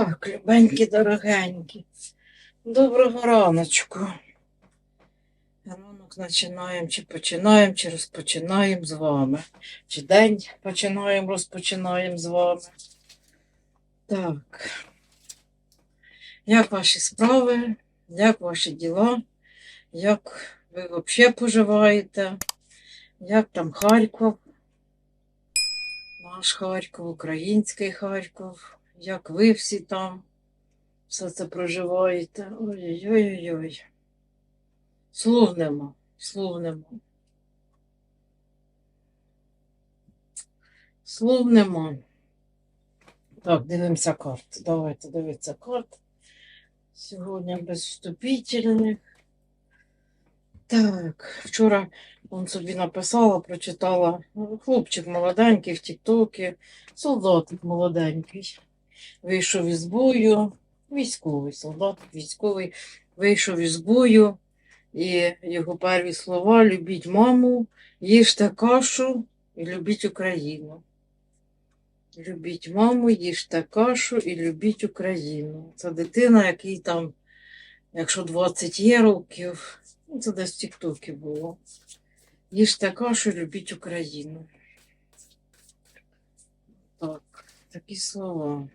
Так, любенькі, дорогенькі. Доброго раночку. Ранок починаємо, чи починаємо, чи розпочинаємо з вами. Чи день починаємо, розпочинаємо з вами. Так. Як ваші справи? Як ваші діла? Як ви взагалі поживаєте? Як там Харків? Наш Харків, український Харків, як ви всі там все це проживаєте. Ой-ой-ой. Слов нема, слов нема. Слов нема. Так, дивимося карт. Давайте дивитися карт. Сьогодні без вступительних. Так, вчора он собі написала, прочитала. Хлопчик молоденький в Тіктокі, солдатик молоденький. Вийшов із бою, військовий солдат, військовий, вийшов із бою, і його перві слова любіть маму, їжте кашу і любіть Україну. Любіть маму, їжте кашу і любіть Україну. Це дитина, який там, якщо 20 є років, ну, це десь в Тіктокі було. Їжте кашу, любіть Україну. Так, такі слова.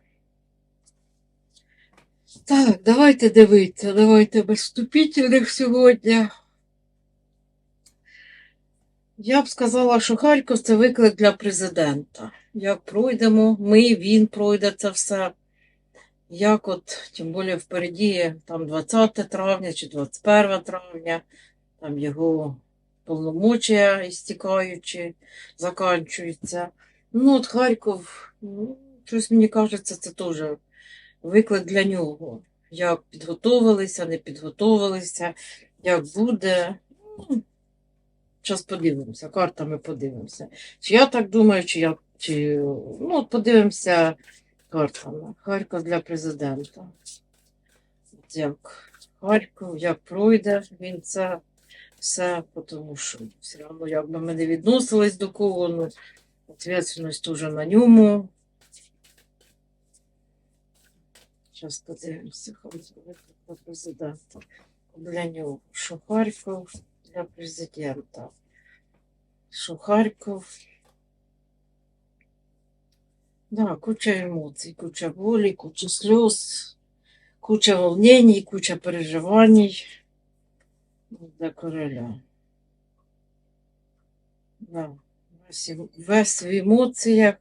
Так, давайте дивитися, давайте без вступительних сьогодні. Я б сказала, що Харків це виклик для президента. Як пройдемо, ми, він пройде це все. Як от, тим більше впереді, там 20 травня чи 21 травня, там його повномочія істікаючи, заканчуються. Ну, от Харків, ну, щось мені кажеться, це теж виклик для нього. Як підготовилися, не підготовилися, як буде. Ну, Зараз подивимося, картами подивимося. Чи я так думаю, чи я. Чи, ну, подивимося картами. Харків для президента. Як Харків, як пройде він це все, тому що все одно, як би ми не відносились до кого, ну, відповідальність дуже на ньому. Зараз подивимося, Харків для президента. Для нього, що Харків для президента. Що Харків. Да, куча емоцій, куча болі, куча сльоз, куча волнений, куча переживаний для короля. Да. Весь, в емоціях,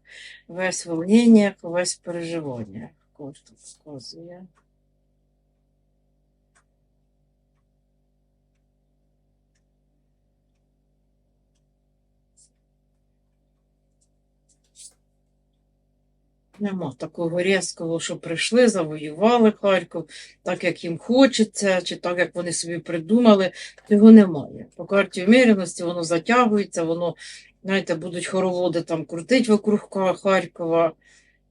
весь в волненнях, весь в переживаннях. Карта показує. Нема такого різкого, що прийшли, завоювали Харків, так як їм хочеться, чи так, як вони собі придумали, цього немає. По карті вміряності воно затягується, воно, знаєте, будуть хороводи там крутить вокруг Харкова.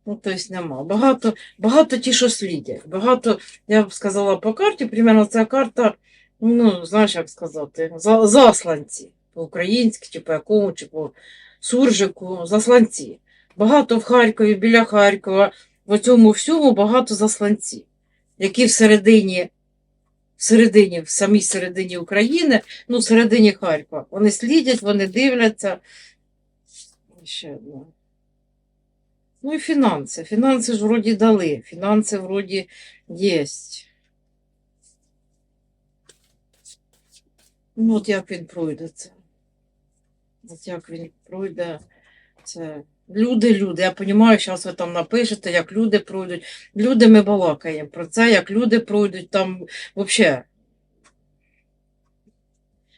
Ну, тобто нема. Багато, багато ті, що слідять. Багато, я б сказала, по карті, примерно ця карта, ну, знаєш, як сказати, за, засланці. По-українськи, чи по якому, чи по суржику, засланці. Багато в Харкові, біля Харкова, в цьому всьому багато засланців, які всередині, всередині, в самій середині України, ну, в середині Харкова. Вони слідять, вони дивляться. Ще одне. Ну і фінанси. Фінанси ж вроді дали, фінанси вроді є. Ну, от як він пройде це. От як він пройде це. Люди, люди. Я розумію, зараз ви там напишете, як люди пройдуть. Люди ми балакаємо про це, як люди пройдуть там взагалі.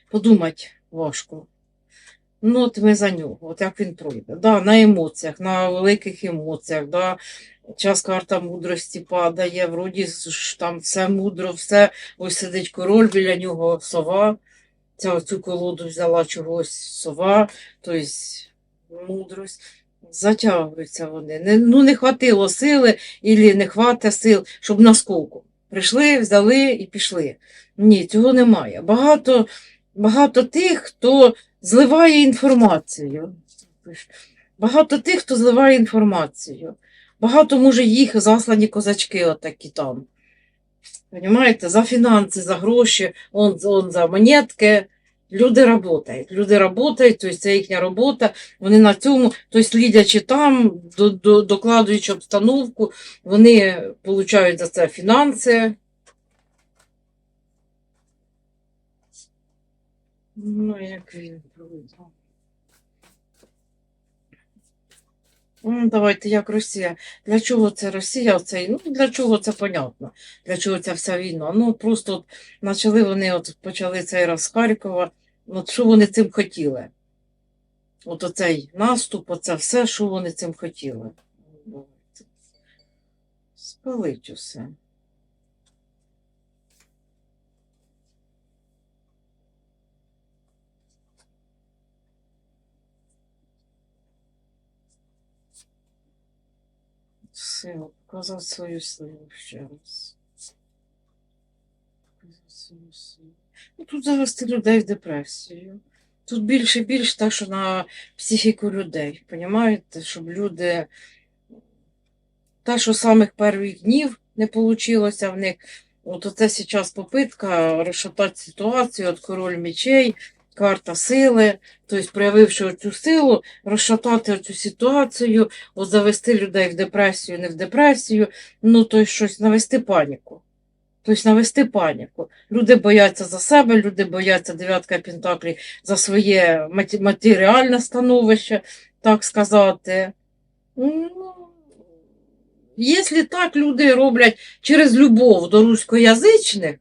Подумати важко. Ну, от ми за нього, от як він пройде. Да, на емоціях, на великих емоціях. Да. Час карта мудрості падає, вроді ж там все мудро, все. Ось сидить король біля нього, сова. Ця цю колоду взяла чогось сова, тобто мудрость. Затягуються вони. Не, ну, не хватило сили, і не хватить сил, щоб наскоку. Прийшли, взяли і пішли. Ні, цього немає. Багато, багато тих, хто зливає інформацію. Багато тих, хто зливає інформацію. Багато може їх заслані козачки отакі там. Понимаєте, за фінанси, за гроші, он, он за монетки. Люди працюють. Люди працюють, тобто це їхня робота. Вони на цьому, тобто слідячи там, до, до, докладуючи обстановку, вони отримують за це фінанси. Ну, як він пройде. Ну, давайте, як Росія. Для чого це Росія? Оцей, ну, для чого це понятно. Для чого ця вся війна? Ну, просто от почали вони, от почали цей раз з Харкова. От що вони цим хотіли? От оцей наступ, оце все, що вони цим хотіли. Спалить усе. Силу, показати свою силу ще раз. Показати свою силу. Ну, тут завести людей в депресію. Тут більше і більше так, що на психіку людей. Понімаєте, щоб люди. Те, що з самих перших днів не вийшло в них. От оце зараз попитка розшатати ситуацію, от король мечей, карта сили, тобто проявивши цю силу, розшатати цю ситуацію, завести людей в депресію, не в депресію, ну тобто щось навести паніку. Тобто навести паніку. Люди бояться за себе, люди бояться дев'ятка Пентаклі за своє матеріальне становище, так сказати. Ну, Якщо так люди роблять через любов до русскоязичних,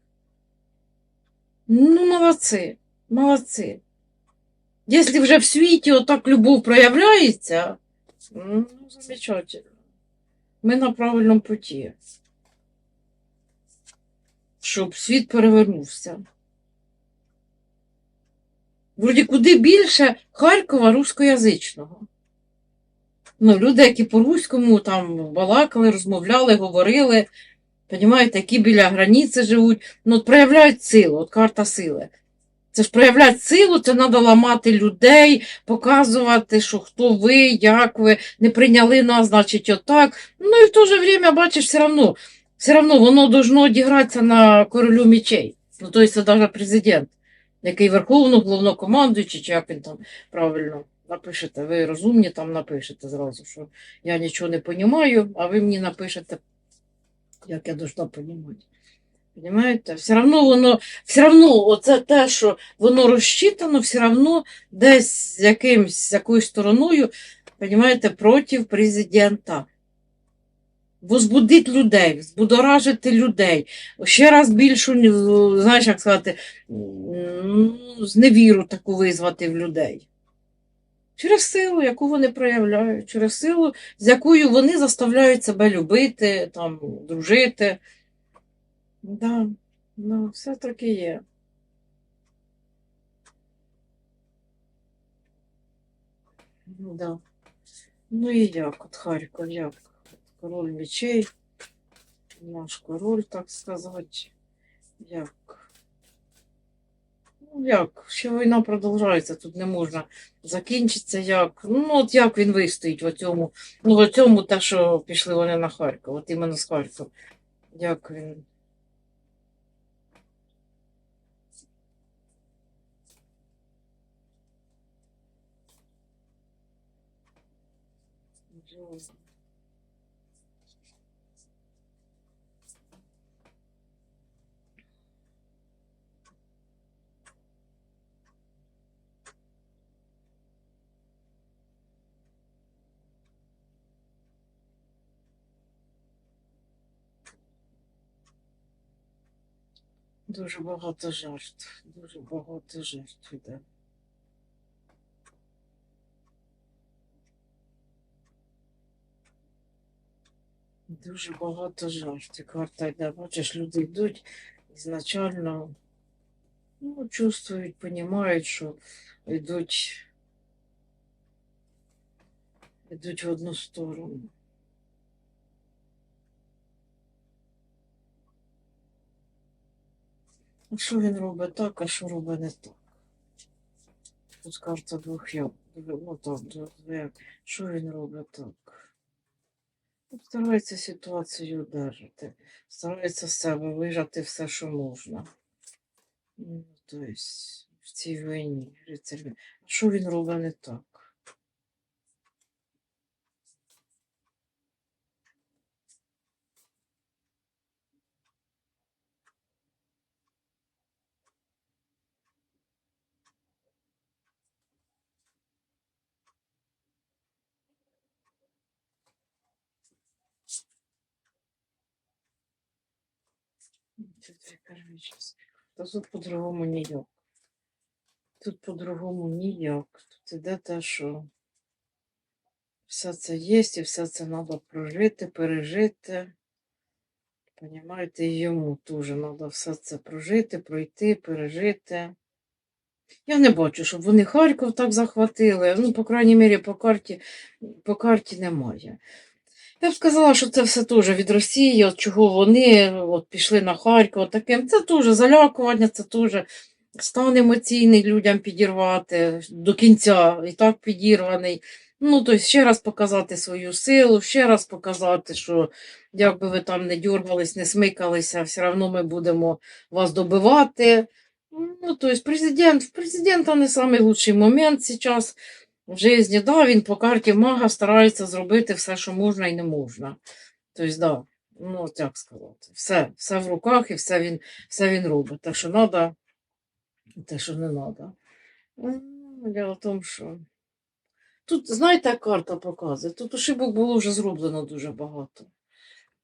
ну, молодці, молодці. Якщо вже в світі отак любов проявляється, ну, замечательно. Ми на правильному путі. Щоб світ перевернувся. Вроді куди більше Харкова рускоязичного. Ну, люди, які по-руському там балакали, розмовляли, говорили, понімаєте, які біля границі живуть, ну, от проявляють силу, от карта сили. Це ж проявляти силу, це треба ламати людей, показувати, що хто ви, як ви, не прийняли нас, значить, отак. Ну і в то же время, бачиш, все одно, все одно воно должно одігратися на королю мечей. Ну, тобто навіть президент, який верховно, головнокомандуючий, чи як він там правильно напишете. Ви розумні там напишете зразу, що я нічого не розумію, а ви мені напишете, як я должна розуміти. Понимаєте? Все одно воно, все одно оце те, що воно розчитано, все одно десь якимсь, якоюсь стороною, понимаєте, проти президента. Возбудить людей, збудоражити людей, ще раз більшу, ну, знаєш, як сказати, ну, зневіру таку визвати в людей. Через силу, яку вони проявляють, через силу, з якою вони заставляють себе любити, там, дружити. Да, да, все таки є. Да. Ну і як, от Харків, як? Король мечей, наш король, так сказати. Як? Ну, як? Ще війна продовжується, тут не можна закінчиться як. Ну, от як він вистоїть в цьому, ну, в цьому те, що пішли вони на Харків, от іменно з Харкова. Як він. Дуже багато жертв, дуже багато жертв іде. Дуже багато жертв. І Карта йде, бачиш, люди йдуть ізначально, ну, чувствують, розуміють, що йдуть, йдуть в одну сторону. Що він робить так, а що робить не так? Тут карта двох я. Ну двох. Що він робить так? Старається ситуацію удержати. Старається з себе вижати все, що можна. Ну, тобто, в цій війні. А що він робить не так? Тут кармічний. Та тут по-другому ніяк. Тут по-другому ніяк. Тут іде те, що все це є, і все це треба прожити, пережити. Понімаєте, йому теж треба все це прожити, пройти, пережити. Я не бачу, щоб вони Харків так захватили. Ну, по крайній мірі, по карті, по карті немає. Я б сказала, що це все теж від Росії, от чого вони от пішли на Харків, от таким. Це теж залякування, це теж стан емоційний людям підірвати до кінця, і так підірваний. Ну, тобто ще раз показати свою силу, ще раз показати, що як би ви там не дергались, не смикалися, все одно ми будемо вас добивати. Ну, тобто президент, в президента не найкращий момент зараз в житті, да, він по карті мага старається зробити все, що можна і не можна. Тобто, да, ну, як сказати, все, все в руках і все він, все він робить. Те, що треба, те, що не треба. Діло в тому, що тут, знаєте, карта показує, тут ошибок було вже зроблено дуже багато.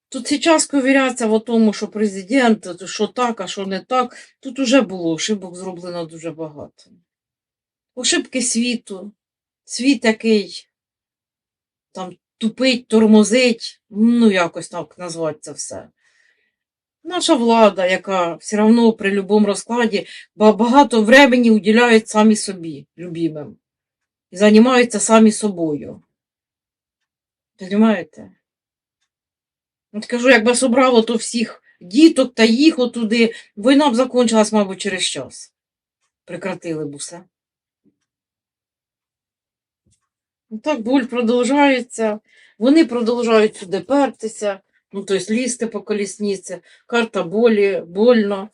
Тут зараз ковіряться в тому, що президент, що так, а що не так. Тут уже було ошибок зроблено дуже багато. Ошибки світу. Світ який там тупить, тормозить, ну якось так назвати це все. Наша влада, яка все одно при будь-якому розкладі багато времени уділяють самі собі, любимим. І займаються самі собою. Понимаєте? От кажу, якби собрало то всіх діток та їх отуди, війна б закончилась, мабуть, через час. Прекратили б усе. Ну, Так буль продовжується. Вони продовжують сюди пертися, ну, тобто лізти по колісниці, карта болі, больно.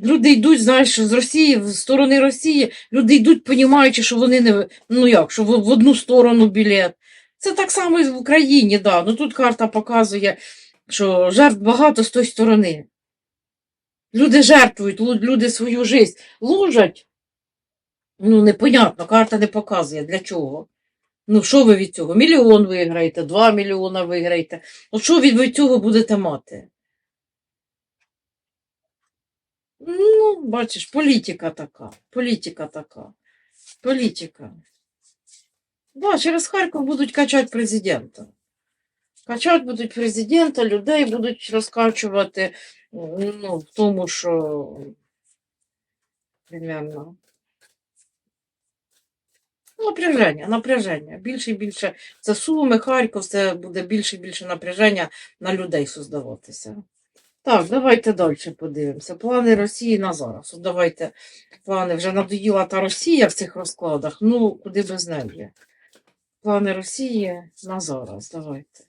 Люди йдуть, знаєш, з Росії, з сторони Росії, люди йдуть, понімаючи, що вони не, ну як, що в, в одну сторону білет. Це так само і в Україні, да. Ну тут карта показує, що жертв багато з тої сторони. Люди жертвують, люди свою життя ложать. Ну, непонятно, карта не показує для чого. Ну, що ви від цього? Мільйон виграєте, два мільйона виграєте. От що ви від цього будете мати? Ну, бачиш, політика така. Політика така. Політика. Да, через Харків будуть качати президента. Качати будуть президента, людей будуть розкачувати ну, в тому, що примерно. Напряження, напряження. Більше і більше. Це Суми, Харків, це буде більше і більше напряження на людей создаватися. Так, давайте далі подивимося. Плани Росії на зараз. От давайте плани. Вже надоїла та Росія в цих розкладах. Ну, куди без неї. Плани Росії на зараз. Давайте.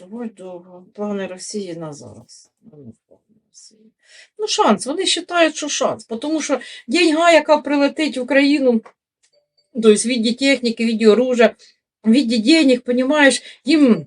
Не буду довго. Плани Росії на зараз. Ну, шанс. Вони вважають, що шанс. Тому що деньга, яка прилетить в Україну, то есть в виде техніки, в виде оружия, в виде денег, понимаешь, їм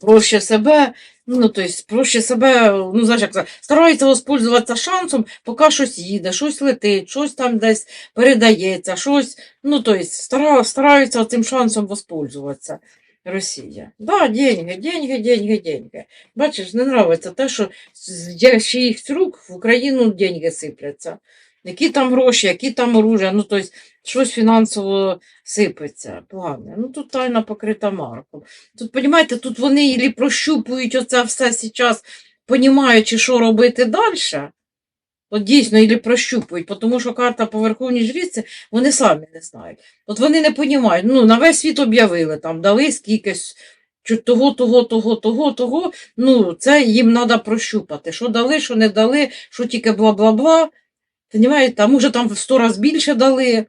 проще себе, ну, то есть проще себе, ну, знаєш, як стараються воспользуватися шансом, поки щось їде, щось летить, щось там десь передається, щось, ну, то есть стара, стараються цим шансом воспользуватися. Росія. Да, деньги, деньги, деньги, деньги. Бачиш, не нравиться те, що з чиїх рук в Україну деньги сипляться. Які там гроші, які там оружия, ну, тобто, щось фінансово сипеться, плани. Ну, тут тайна покрита марком. Тут, розумієте, тут вони ілі прощупують оце все зараз, понімаючи, що робити далі. От дійсно, і прощупують, тому що карта по Верховній Жріці, вони самі не знають. От вони не розуміють, ну, на весь світ об'явили, там, дали скількись, того, того, того, того, того, ну, це їм треба прощупати. Що дали, що не дали, що тільки бла-бла-бла. А може там в сто разів більше дали.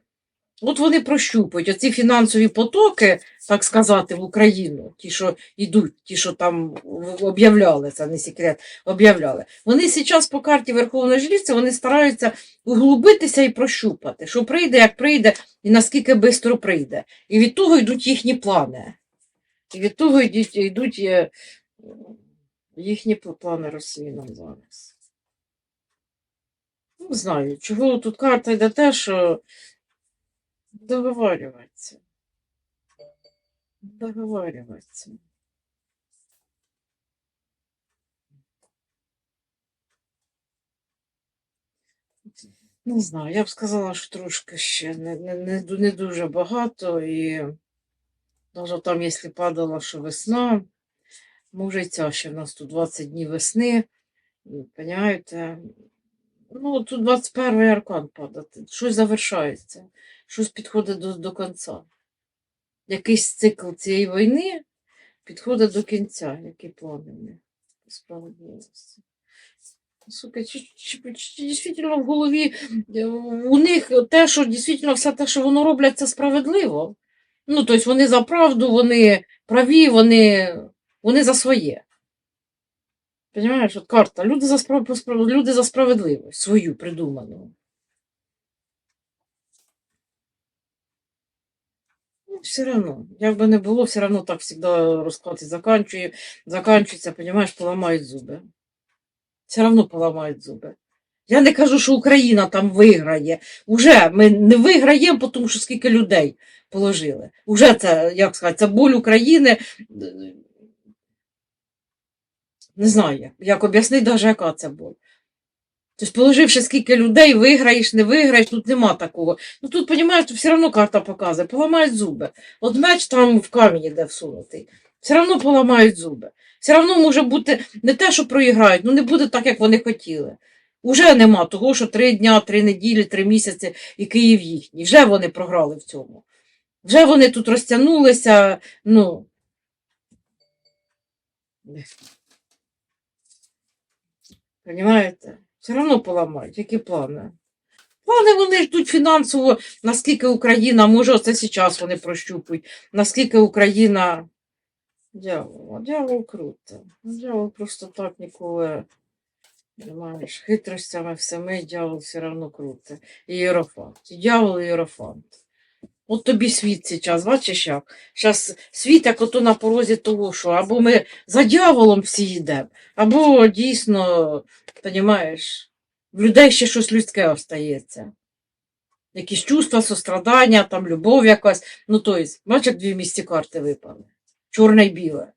От вони прощупують оці фінансові потоки, так сказати, в Україну, ті, що йдуть, ті, що там об'являли, це не секрет, об'являли. Вони зараз по карті Верховної Жріці вони стараються углубитися і прощупати, що прийде, як прийде, і наскільки швидко прийде. І від того йдуть їхні плани. І від того йдуть, йдуть е, їхні плани Росії нам зараз. Не знаю, чого тут карта йде те, що договарюватися. Договарюватися. Не знаю, я б сказала, що трошки ще не, не, не, дуже багато. І навіть там, якщо падала, що весна, може ця ще в нас тут 20 днів весни. Понимаєте? Ну, тут 21 аркан падає. Щось завершається, щось підходить до, до кінця. Якийсь цикл цієї війни підходить до кінця, які плани справедливості. Сука, чи, чи, чи дійсно в голові е, у них те, що дійсно все те, що воно роблять, це справедливо. Ну, тобто вони за правду, вони праві, вони, вони за своє. Понимаєш, от карта. Люди за, справ... люди за справедливість, свою придуману. Ну, все одно. Як би не було, все одно так завжди розклад заканчує, заканчується, понимаєш, поламають зуби. Все одно поламають зуби. Я не кажу, що Україна там виграє. Уже ми не виграємо, тому що скільки людей положили. Уже це, як сказати, це боль України. Не знаю, як, об'яснити, навіть яка це боль. Тобто, положивши скільки людей, виграєш, не виграєш, тут нема такого. Ну тут, розумієш, все одно карта показує, поламають зуби. От меч там в камінь іде всунутий. Все одно поламають зуби. Все одно може бути не те, що проіграють, ну не буде так, як вони хотіли. Уже нема того, що три дня, три неділі, три місяці і Київ їхній. Вже вони програли в цьому. Вже вони тут розтягнулися, ну. Понимаєте? Все одно поламають. Які плани? Плани вони ждуть фінансово, наскільки Україна, може, оце зараз вони прощупують, наскільки Україна. Дявол, а дявол круто. Дявол просто так ніколи. Хитростями всіми дявол все одно круто. І Єрофант. І Дявол і. От тобі світ зараз, бачиш як? Зараз світ як ото на порозі того, що або ми за дьяволом всі йдемо, або дійсно, розумієш, в людей ще щось людське остається. Якісь чувства, сострадання, там любов якась. Ну, тобто, бачиш, як дві місці карти випали. Чорне й біле.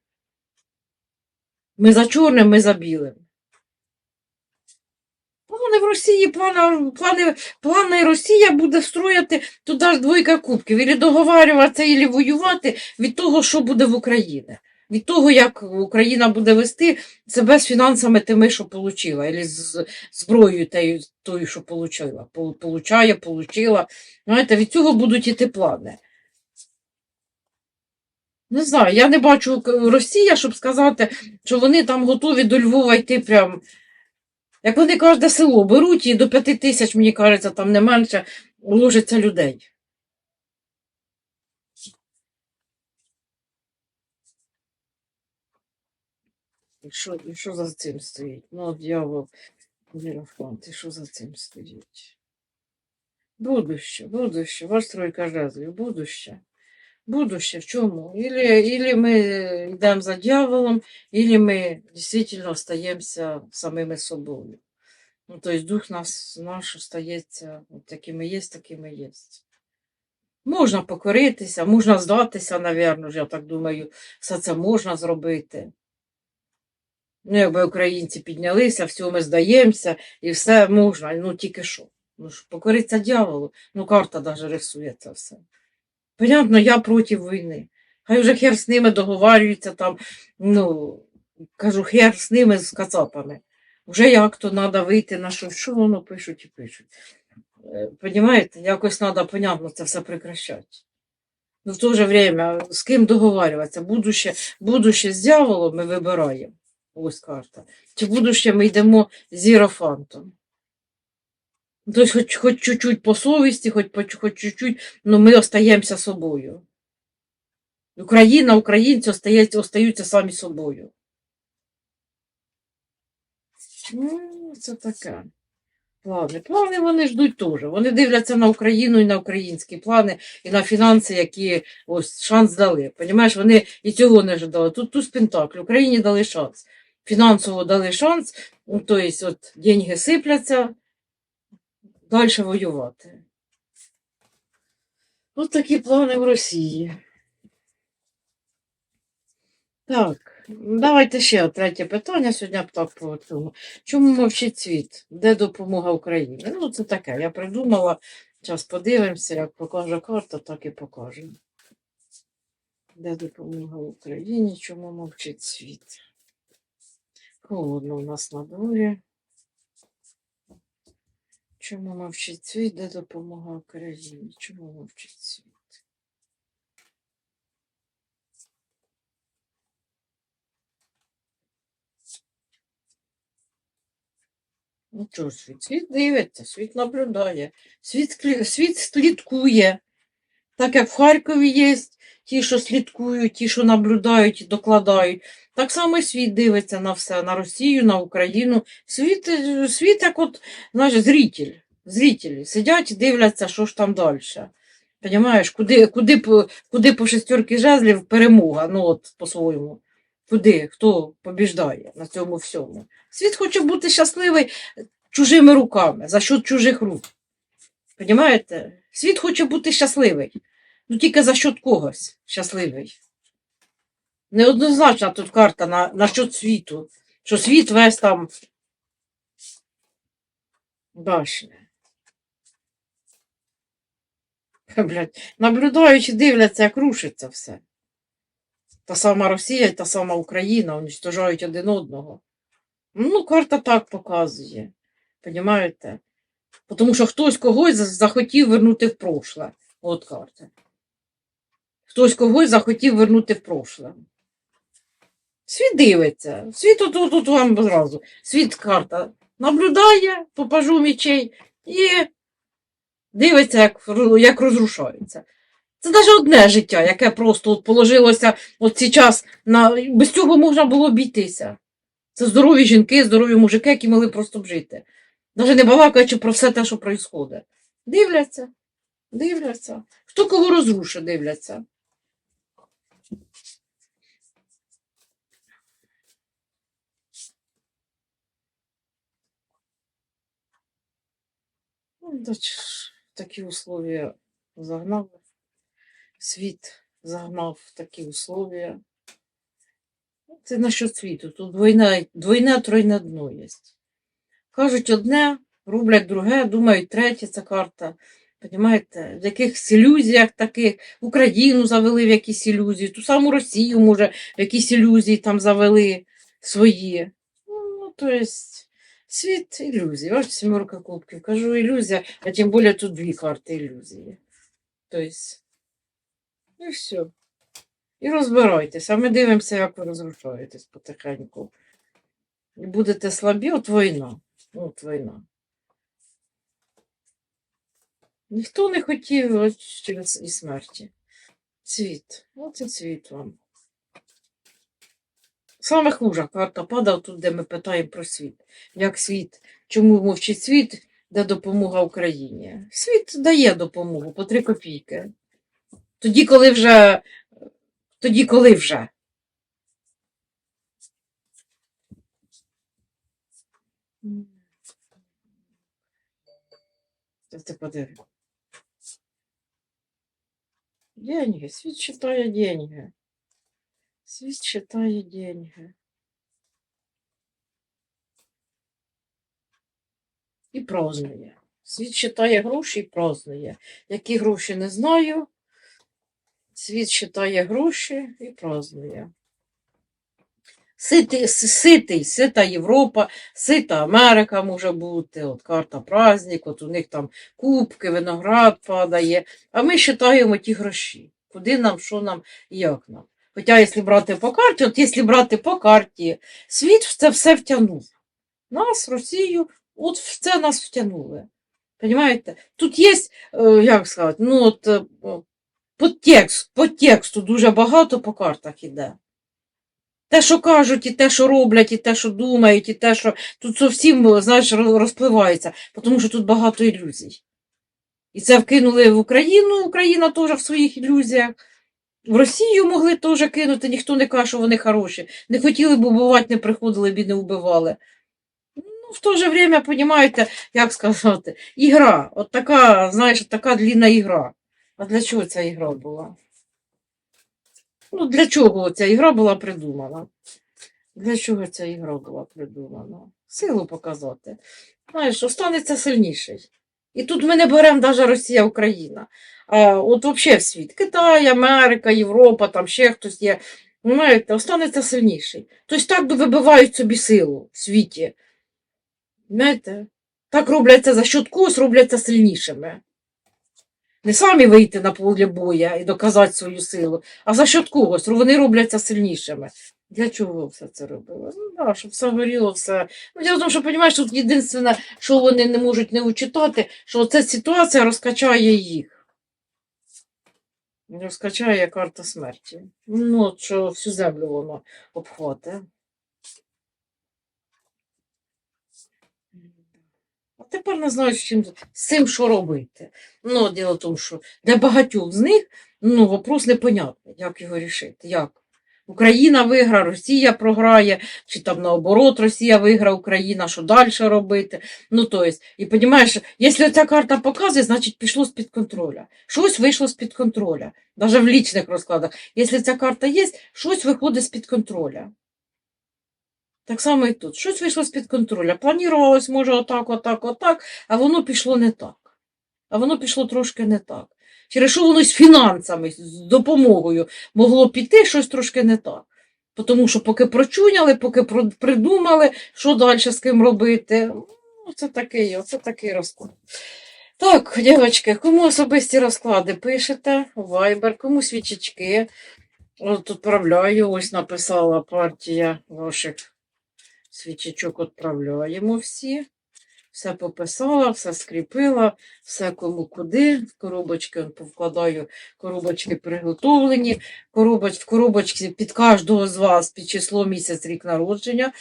Ми за чорним, ми за білим. Плани в Росії, плани, плани, плани Росія буде строїти туди ж двойка кубків. Ілі договарюватися, ілі воювати від того, що буде в Україні. Від того, як Україна буде вести себе з фінансами тими, що отримала, або з зброєю тою, що отримала. Получає, получила. Знаєте, від цього будуть іти плани. Не знаю, я не бачу Росія, щоб сказати, що вони там готові до Львова йти прям. Як вони кожне село беруть і до п'яти тисяч, мені кажеться, там не менше ложиться людей. І що, і що за цим стоїть? Ну, дьявол, Єрофант, і що за цим стоїть? Будуще, будуще, ваш тройка жезлів, будуще. Будуще в чому? Ілі, ілі ми йдемо за дьяволом, ілі ми дійсно остаємося самими собою. Ну, тобто дух нас, наш остається, от якими є, такими є. Можна покоритися, можна здатися, напевно, я так думаю, все це можна зробити. Ну, якби українці піднялися, все, ми здаємося, і все можна, ну тільки що. Ну покориться дьяволу, ну карта навіть рисує це все. Понятно, я проти війни. Хай вже хер з ними договарюються там, ну, кажу, хер з ними з кацапами. Вже як то треба вийти на що, що воно пишуть і пишуть. Е, Понімаєте, якось треба, понятно, це все прекращати. Ну, в то же время, з ким договарюватися? Будуще, будуще з дьяволом ми вибираємо. Ось карта. Чи будуще ми йдемо з Єрофантом? Тобто, хоч, хоч чуть-чуть по совісті, хоч, хоч чуть-чуть, але ми остаємося собою. Україна, українці остають, остаються самі собою. Ну, це таке. Плани. Плани вони ждуть теж. Вони дивляться на Україну і на українські плани, і на фінанси, які ось шанс дали. Понімаєш, вони і цього не ждали. Тут туз Пентакль. Україні дали шанс. Фінансово дали шанс, ну, тобто, деньги сипляться, далі воювати. Ось такі плани в Росії. Так, давайте ще третє питання. Сьогодні так по цьому. Чому мовчить світ? Де допомога Україні? Ну, це таке. Я придумала. Зараз подивимося, як покаже карта, так і покажемо. Де допомога Україні? Чому мовчить світ? Холодно у нас на дворі. Чому мовчить світ? Де допомога Україні? Чому мовчить світ? Ну чого світ? Світ дивиться, світ наблюдає, світ, світ слідкує. Так як в Харкові є ті, що слідкують, ті, що наблюдають і докладають. Так само світ дивиться на все, на Росію, на Україну. Світ, світ як от, знаєш, зритель. Зрителі сидять і дивляться, що ж там далі. Понімаєш, куди, куди, куди по шестерки жезлів перемога, ну от по-своєму. Куди, хто побіждає на цьому всьому. Світ хоче бути щасливий чужими руками, за счет чужих рук. Понімаєте? Світ хоче бути щасливий. Ну тільки за счет когось щасливий. Неоднозначна тут карта на, на счет світу. Що світ весь там башня. Блядь, наблюдаючи, дивляться, як рушиться все. Та сама Росія та сама Україна уничтожають один одного. Ну, карта так показує. Понімаєте? Тому що хтось когось захотів вернути в прошле. От карта. Хтось когось захотів вернути в прошле. Світ дивиться. Світ тут, тут, тут вам зразу. Світ карта наблюдає, попажу мічей і дивиться, як, як розрушається. Це навіть одне життя, яке просто от положилося от цей час на. Без цього можна було обійтися. Це здорові жінки, здорові мужики, які могли просто б жити. Навіть не балакаючи про все те, що відбувається. Дивляться, дивляться. Хто кого розрушить, дивляться. Ну, такі условия загнали. Світ загнав такі условия. Це насчет світу. Тут двойне, двойне тройне дно є. Кажуть одне, роблять друге, думають третє, це карта. Понімаєте, в якихось ілюзіях таких, Україну завели в якісь ілюзії, ту саму Росію, може, в якісь ілюзії там завели свої. Ну, то есть, світ ілюзій. Ось сімерка кубків. Кажу ілюзія, а тим більше тут дві карти ілюзії. Тобто, і все. І розбирайтеся. А ми дивимося, як ви розрушаєтесь потихеньку. І будете слабі, от війна. От війна. Ніхто не хотів от через і смерті. Світ. Оце світ вам. Саме хуже карта падає тут, де ми питаємо про світ. Як світ? Чому мовчить світ, де допомога Україні? Світ дає допомогу по три копійки. Тоді, коли вже. Тоді, коли вже. Деньги. Світ считає деньги. Світ считає деньги. І празднує. Світ считає гроші і празднує. Які гроші не знаю. Світ считає гроші і празднує. Ситий, ситий, сита Європа, сита Америка може бути, от карта праздник, от у них там кубки, виноград падає. А ми вважаємо ті гроші. Куди нам, що нам і як нам. Хоча, якщо брати по карті, от якщо брати по карті, світ в це все втягнув. Нас, Росію, от в це нас втягнули. Понимаете? Тут є, е, як сказати, ну от е, по, текст, по тексту дуже багато по картах іде. Те, що кажуть, і те, що роблять, і те, що думають, і те, що тут зовсім, знаєш, розпливається, тому що тут багато ілюзій. І це вкинули в Україну, Україна теж в своїх ілюзіях. В Росію могли теж кинути, ніхто не каже, що вони хороші. Не хотіли б убивати, не приходили б і не вбивали. Ну, в то же время, понимаєте, як сказати, ігра. От така, знаєш, така длінна ігра. А для чого ця ігра була? Ну, для чого ця ігра була придумана? Для чого ця ігра була придумана? Силу показати. Знаєш, останеться сильніший. І тут ми не беремо навіть Росія, Україна. А от взагалі світ. Китай, Америка, Європа, там ще хтось є. Знаєте, останеться сильніший. Тобто так вибивають собі силу в світі. Знаєте, так робляться за счет когось, робляться сильнішими. Не самі вийти на поле боя і доказати свою силу, а за счет когось. Вони робляться сильнішими. Для чого все це робили? Ну, да, щоб все горіло, все. Ну, в тому, що, розумієш, тут єдине, що вони не можуть не учитати, що ця ситуація розкачає їх. Розкачає карта смерті. Ну, от що всю землю воно обхвате. А тепер не знаю, з чим з цим що робити. Ну, діло в тому, що для багатьох з них ну, вопрос непонятний, як його рішити. Як? Україна виграє, Росія програє, чи там наоборот Росія виграє, Україна, що далі робити. Ну, то і розумієш, якщо ця карта показує, значить пішло з-під контроля. Щось вийшло з-під контроля, навіть в лічних розкладах. Якщо ця карта є, щось виходить з-під контроля. Так само і тут. Щось вийшло з-під контроля. Планувалось, може, отак, отак, отак, а воно пішло не так. А воно пішло трошки не так. Через що воно з фінансами, з допомогою могло піти щось трошки не так. Тому що поки прочуняли, поки придумали, що далі з ким робити. Ну, це такий, оце такий розклад. Так, дівчатки, кому особисті розклади пишете Viber, кому свічечки. От відправляю, ось написала партія ваших свічечок відправляємо всі. Все пописала, все скріпила, все кому куди. В коробочки повкладаю, коробочки приготовлені. Коробоч, в коробочці під кожного з вас під число місяць рік народження.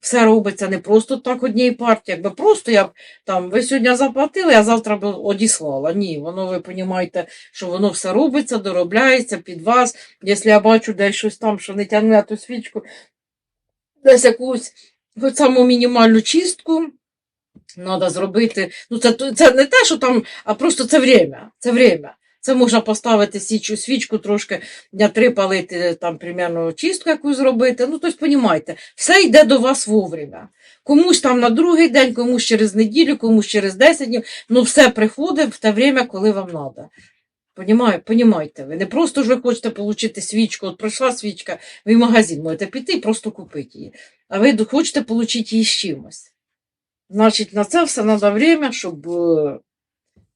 Все робиться не просто так однієї партії, якби просто я там ви сьогодні заплатили, а завтра б одіслала. Ні, воно ви розумієте, що воно все робиться, доробляється під вас. Якщо я бачу десь щось там, що не тягне ту свічку, десь якусь хоч саму мінімальну чистку. Треба зробити. Ну, це, це не те, що там, а просто це время. Це время. Це можна поставити січу, свічку трошки дня три палити, там, примерно, чистку якусь зробити. Ну, тобто, понімаєте, все йде до вас вовремя. Комусь там на другий день, комусь через неділю, комусь через 10 днів. Ну, все приходить в те время, коли вам треба. Понімає, понімаєте ви. Не просто ж ви хочете отримати свічку, от пройшла свічка, ви в магазин можете піти і просто купити її. А ви хочете отримати її з чимось. Значить, на це все треба время, щоб, е,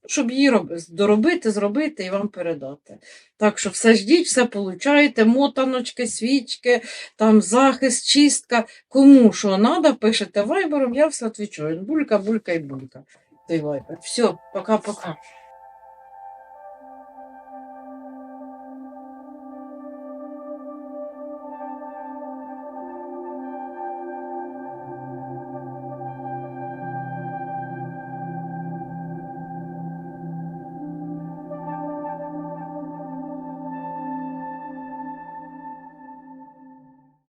щоб її доробити, зробити і вам передати. Так що все ждіть, все получаєте, мотаночки, свічки, там захист, чистка. Кому що треба, пишете вайбером, я все відвічую. Булька, булька і булька. Той вайбер. Все, пока-пока.